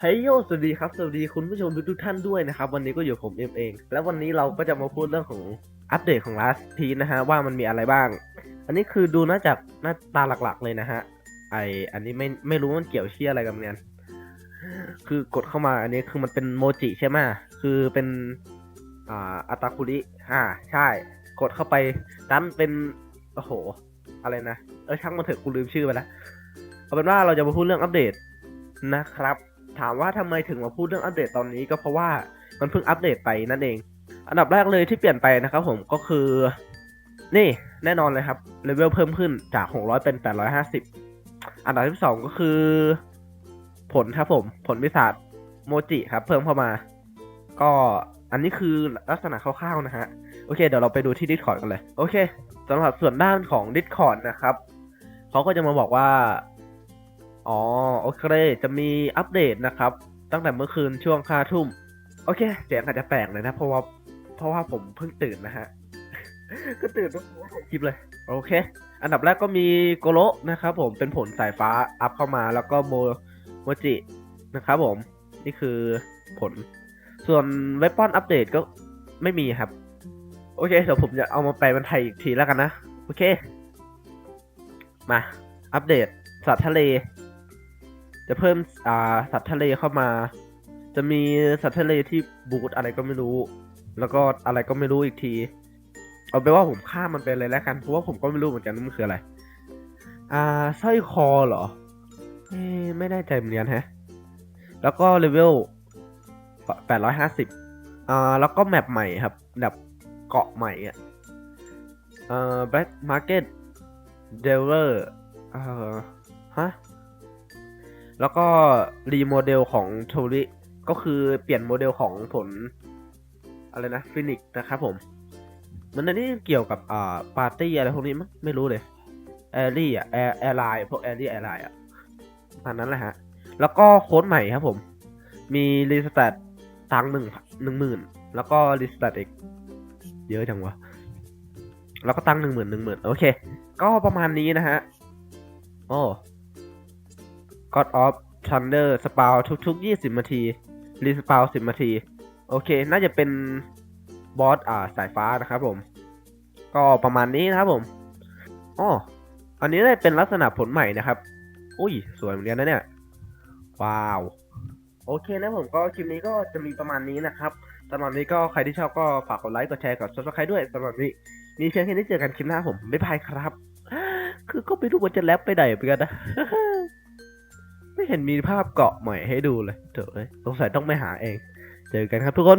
เฮ้ยโยสวัสดีครับ สวัสดีคุณผู้ชมทุกท่านด้วยนะครับ วันนี้ก็อยู่ผมเอ็มเอง แล้ววันนี้เราก็จะมาพูดเรื่องของอัปเดตของ Last p i นะฮะว่ามันมีอะไรบ้าง อันนี้คือดูน่าจากหน้าตาหลักๆเลยนะฮะ ไออันนี้ไม่ไม่รู้มันเกี่ยวเชี่ยอะไรกับมันกันคือกดเข้ามาอันนี้คือมันเป็นโมจิใช่ไหมคือเป็นอ่าอัตาคุริอ่าใช่ กดเข้าไปดันเป็นโอ้โห อะไรนะเออช่างมันเถอะกูลืมชื่อไปแล้วเอาเป็นว่าเราจะมาพูดเรื่องอัปเดตนะครับ ถามว่าทำไมถึงมาพูดเรื่องอัปเดตตอนนี้ก็เพราะว่ามันเพิ่งอัปเดตไปนั่นเอง อันดับแรกเลยที่เปลี่ยนไปนะครับผมก็คือ นี่แน่นอนเลยครับเลเวลเพิ่มขึ้นจาก 600 เป็น 850 อันดับที่ 2 ก็คือ ผลครับผมผลวิสาจโมจิครับ เพิ่มเข้ามา ก็อันนี้คือลักษณะคร่าวๆนะฮะ โอเค เดี๋ยวเราไปดูที่ Discord กันเลย โอเคสำหรับส่วนด้านของ Discord นะครับเขาก็จะมาบอกว่า อ๋อ โอเค จะมีอัปเดตนะครับ ตั้งแต่เมื่อคืนช่วงค่าทุ่ม โอเค เสียงอาจจะแปลกเลยนะ เพราะว่าเพราะว่าผมเพิ่งตื่นนะฮะ ก็ตื่นต้องคลิปเลย โอเค อันดับแรกก็มีโกโรนะครับผมเป็นผลสายฟ้าอัพเข้ามาแล้วก็โมโมจินะครับผม นี่คือผล ส่วนเวปอนอัปเดตก็ไม่มีครับ โอเค เดี๋ยวผมจะเอามาแปลเป็นไทยอีกทีแล้วกันนะ โอเค มา อัปเดตสัตว์ทะเล จะเพิ่มอ่าสัตว์ทะเลเข้ามา จะมีสัตว์ทะเลที่บูทอะไรก็ไม่รู้ แล้วก็อะไรก็ไม่รู้อีกที เอาไปนว่าผมฆ่ามมันไปเลยแล้วกันเพราะว่าผมก็ไม่รู้เหมือนกันว่ามันคืออะไร อ่าสร้อยคอเหรอไม่แน่ใจเหมือนกันแฮะ แล้วก็เลเวลแปดร้อยห้าสิบอ่าแล้วก็แมปใหม่ครับแบบเกาะใหม่อะเอ่อ Black Market d e v e r เอ่อฮะ แล้วก็รีโมเดลของโทริก็คือเปลี่ยนโมเดลของผล อะไรนะฟินิกนะครับผมมันอันนี้เกี่ยวกับอ่าปาร์ตี้อะไรพวกนี้มั้งไม่รู้เลยแอรี่อะแอร์แอร์ไลน์พวกแอรี่แอร์ไลน์อะอันนั้นแหละฮะ แล้วก็โค้ดใหม่ครับผม มีรีสแตทตังหนึ่งหนึ่งหมื่นแล้วก็รีสแตทอีกเยอะจังวะแล้วก็ตั้งหนึ่งหมื่นหนึ่งหมื่นโอเค ก็ประมาณนี้นะฮะโอ้ God of Thunder สปาวทุกๆ 20นาที รีสปาว10นาที โอเค น่าจะเป็นบอสอ่าสายฟ้านะครับผม ก็ประมาณนี้นะครับผมอ๋ออันนี้ได้เป็นลักษณะผลใหม่นะครับ อุ้ย สวยเหมือนกันนะเนี่ย ว้าว โอเคนะผมก็คลิปนี้ก็จะมีประมาณนี้นะครับสำหรับนี้ก็ใครที่ชอบก็ฝากกดไลค์ กดแชร์ กด subscribe ด้วยสำหรับนี้ มีเพียงแค่นี้เจอกันคลิปหน้าผม บ๊ายบายครับ คือก็ไม่รู้ว่าจะแรปไปไหนเหมือนกันนะ ไม่เห็นมีภาพเกาะใหม่ให้ดูเลยเถอะเอ้ยสงสัยต้องไปหาเอง เจอกันครับทุกคน